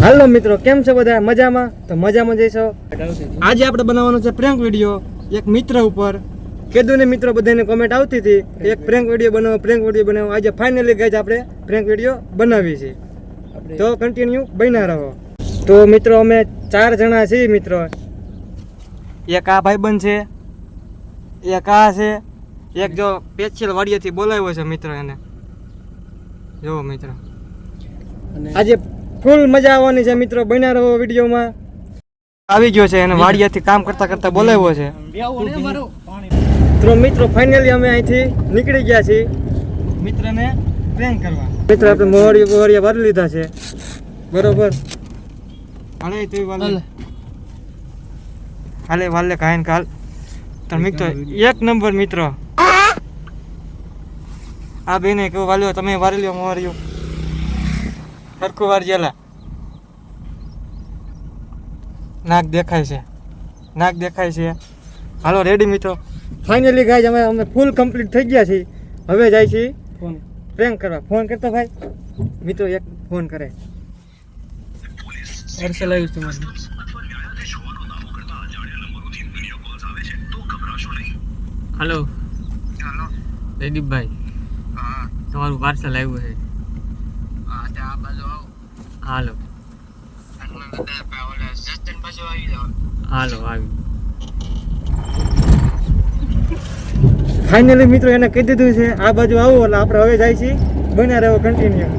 હાલો મિત્રો કેમ છે બધા? મજામાં? તો મજામાં જઈશો આજે આપણે બનાવવાનો છે પ્રેન્ક વીડિયો એક મિત્ર ઉપર. કીધું ને મિત્રો બધાને કોમેન્ટ આવતી હતી એક પ્રેન્ક વીડિયો બનાવો પ્રેન્ક વીડિયો બનાવો. આજે ફાઇનલી ગઈ આપણે પ્રેન્ક વીડિયો બનાવી છે. તો કન્ટિન્યુ બન્યા રહો. તો મિત્રો અમે ચાર જણા છીએ મિત્રો. એક આ ભાઈબંધ છે એક આ છે એક જો પેચિલ વાડિયાથી બોલાવ્યો છે મિત્ર એને. જો મિત્ર. આજે ફૂલ મજા આવવાની છે મિત્રો બન્યા રહો વિડીયોમાં. આવી ગયો છે એને વાડિયાથી કામ કરતા કરતા બોલાવ્યો છે. તો મિત્રો ફાઇનલી અમે અહીંથી નીકળી ગયા છીએ. મિત્રને પ્રેમ કરવા. મિત્ર આપણે મોહરિયા મોહરિયા ભરી લીધા છે. બરોબર? હાલે તું વાલે. હાલે. વાલે કાયન કાલ તો મિત્રો એક નંબર મિત્રો. આ બેને કેવો વાલ્યો તમે વારી લ્યો મોહરિયું. સરખું વાર જેલા નાક દેખાય છે. નાક દેખાય છે. હાલો રેડી મિત્રો? ફાઇનલી ગાય અમે અમે ફૂલ કમ્પ્લીટ થઈ ગયા છીએ. હવે જાય છીએ પ્રેન્ક કરવા. ફોન કરતો ભાઈ? મિત્રો એક ફોન કરે. હર્ષલ આવ્યું છે મને હલો જયદીપભાઈ. તમારું પાર્સલ આવ્યું છે. હાલો. હાલો, આવી. ફાઇનલી મિત્રો એને કહી દીધું છે, આ બાજુ આવો એટલે આપણે હવે જાય છીએ. બન્યા રહેવો કન્ટિન્યુ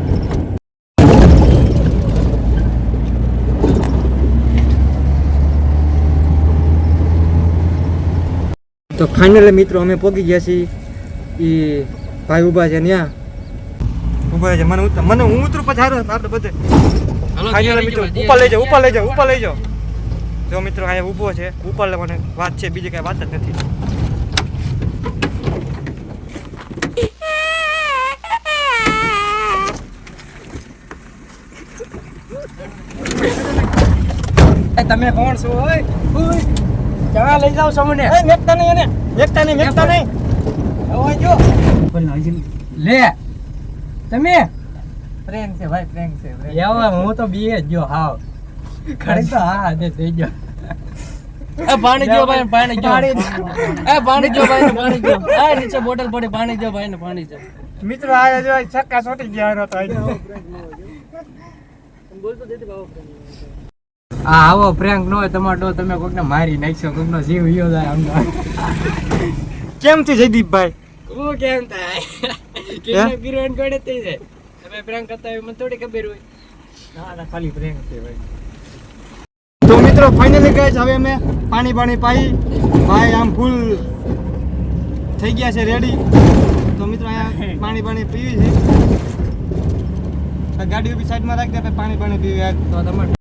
તો ફાઇનલી મિત્રો અમે પહોંચી ગયા છીએ. એ ભાઈ ઊભા છે ત્યાં ઊભા છે મને ઉતર મને હું ઉતરું પછી હારું આપણે બધે ફાઇનલી મિત્રો. ઉપર લઈ જાઓ ઉપર લઈ જાઓ ઉપર લઈ જાઓ. જો મિત્રો અહીંયા ઊભો છે ઉપર લેવાની વાત છે બીજી કાંઈ વાત જ નથી. તમે કોણ છો? ઓય ક્યાં લઈ જાવ છો મને એ મેકતા નહીં એને. મેકતા નહીં મેકતા નહીં. ઓય જો. લે. તમે? પ્રેન્ક છે ભાઈ પ્રેન્ક છે prank. હું તો બીએ જો હાવ. ખરી તો હા દે થઈ ગયો. એ પાણી જો ભાઈ પાણી જો એ પાણી જો ભાઈ પાણી જો આ નીચે બોટલ પડી પાણી જો ભાઈ ને પાણી જો મિત્રો આ જો છક્કા છોટી ગયા એનો તો આજે. આ આવો પ્રેન્ક નો હોય તમારો તમે કોકને મારી નાખશો કોકનો જીવ યો જાય અમને કેમ છે જયદીપભાઈ? હું કેમ થાય? કિડનેપ ગીરવાન કોડે થઈ જાય. તમે પ્રેંક કરતા હોય મને થોડી ખબર હોય. ના ના ખાલી પ્રેંક છે ભાઈ. તો મિત્રો ફાઇનલી ગાઈસ હવે અમે પાણી પાણી પાઈ. ભાઈ આમ ફૂલ થઈ ગયા છે રેડી તો મિત્રો અહીંયા પાણી પાણી પીવી છે. ગાડી ઊભી સાઈડમાં રાખી દે પાણી પાણી પીવી. તો તમારે